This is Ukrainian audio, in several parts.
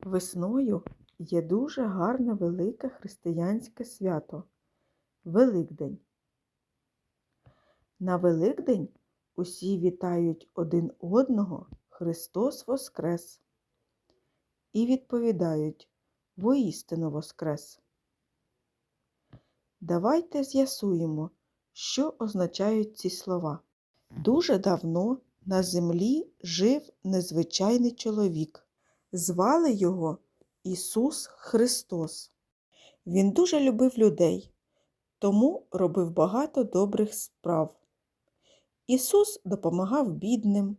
Весною є дуже гарне велике християнське свято Великдень. На Великдень усі вітають один одного Христос Воскрес і відповідають Воістину Воскрес. Давайте з'ясуємо, що означають ці слова. Дуже давно на землі жив незвичайний чоловік. Звали його Ісус Христос. Він дуже любив людей, тому робив багато добрих справ. Ісус допомагав бідним,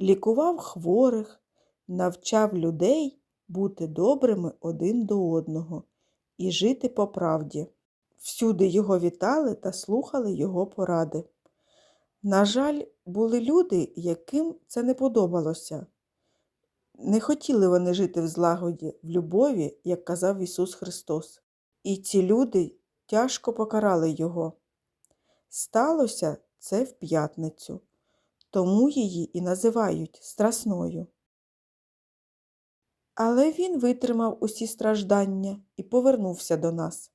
лікував хворих, навчав людей бути добрими один до одного і жити по правді. Всюди його вітали та слухали його поради. На жаль, були люди, яким це не подобалося. Не хотіли вони жити в злагоді, в любові, як казав Ісус Христос. І ці люди тяжко покарали Його. Сталося це в п'ятницю, тому її і називають страсною. Але він витримав усі страждання і повернувся до нас,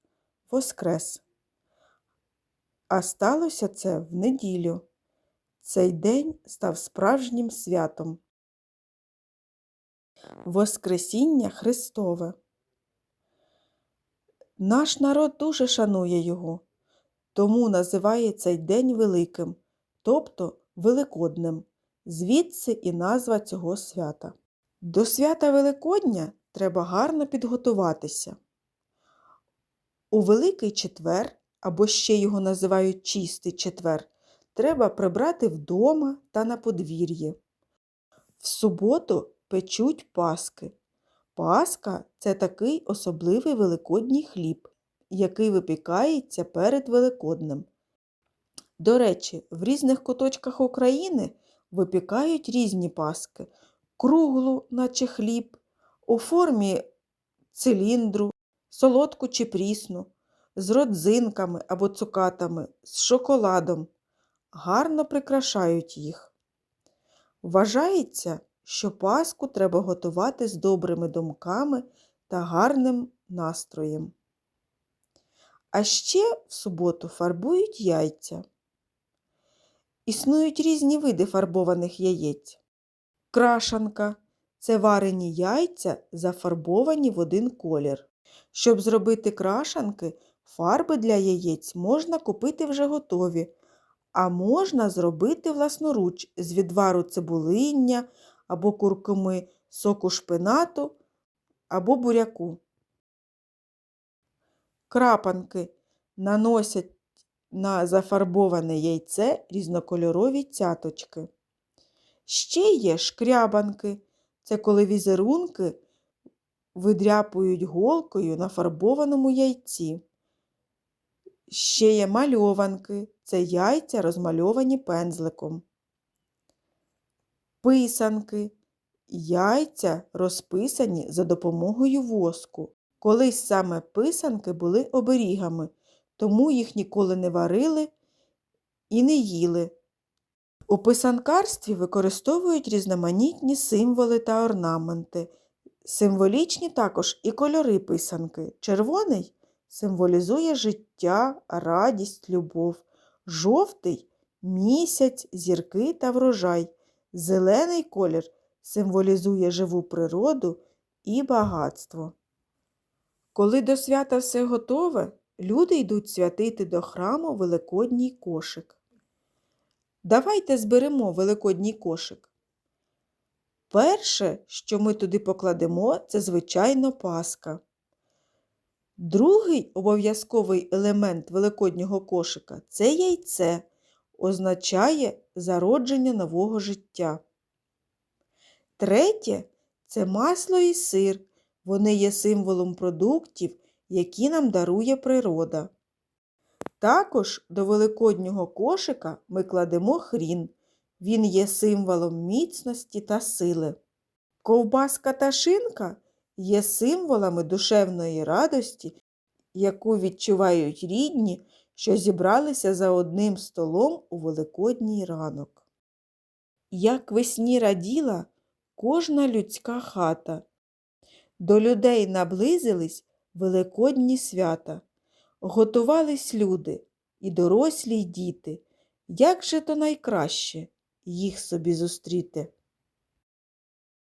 воскрес. А сталося це в неділю. Цей день став справжнім святом. Воскресіння Христове. Наш народ дуже шанує його, тому називає цей день великим, тобто Великодним, звідси і назва цього свята. До свята Великодня треба гарно підготуватися. У Великий четвер, або ще його називають Чистий четвер, треба прибрати вдома та на подвір'ї. В суботу печуть паски. Паска це такий особливий великодній хліб, який випікається перед Великоднем. До речі, в різних куточках України випікають різні паски, круглу, наче хліб, у формі циліндру, солодку чи прісну, з родзинками або цукатами, з шоколадом. Гарно прикрашають їх. Вважається, що Пасху треба готувати з добрими думками та гарним настроєм. А ще в суботу фарбують яйця. Існують різні види фарбованих яєць. Крашанка це варені яйця, зафарбовані в один колір. Щоб зробити крашанки, фарби для яєць можна купити вже готові, а можна зробити власноруч з відвару цибулиння або куркуми, соку шпинату або буряку. Крапанки наносять на зафарбоване яйце різнокольорові цяточки. Ще є шкрябанки. Це коли візерунки видряпують голкою на фарбованому яйці. Ще є мальованки. Це яйця розмальовані пензликом. Писанки. Яйця розписані за допомогою воску. Колись саме писанки були оберігами, тому їх ніколи не варили і не їли. У писанкарстві використовують різноманітні символи та орнаменти. Символічні також і кольори писанки. Червоний символізує життя, радість, любов. Жовтий місяць, зірки та врожай. Зелений колір символізує живу природу і багатство. Коли до свята все готове, люди йдуть святити до храму Великодній кошик. Давайте зберемо Великодній кошик. Перше, що ми туди покладемо, це, звичайно, паска. Другий обов'язковий елемент великоднього кошика це яйце, означає зародження нового життя. Третє це масло і сир. Вони є символом продуктів, які нам дарує природа. Також до великоднього кошика ми кладемо хрін. Він є символом міцності та сили. Ковбаска та шинка є символами душевної радості, яку відчувають рідні, що зібралися за одним столом у великодній ранок. Як весні раділа кожна людська хата, до людей наблизились великодні свята, готувались люди, і дорослі й діти. Як же то найкраще їх собі зустріти?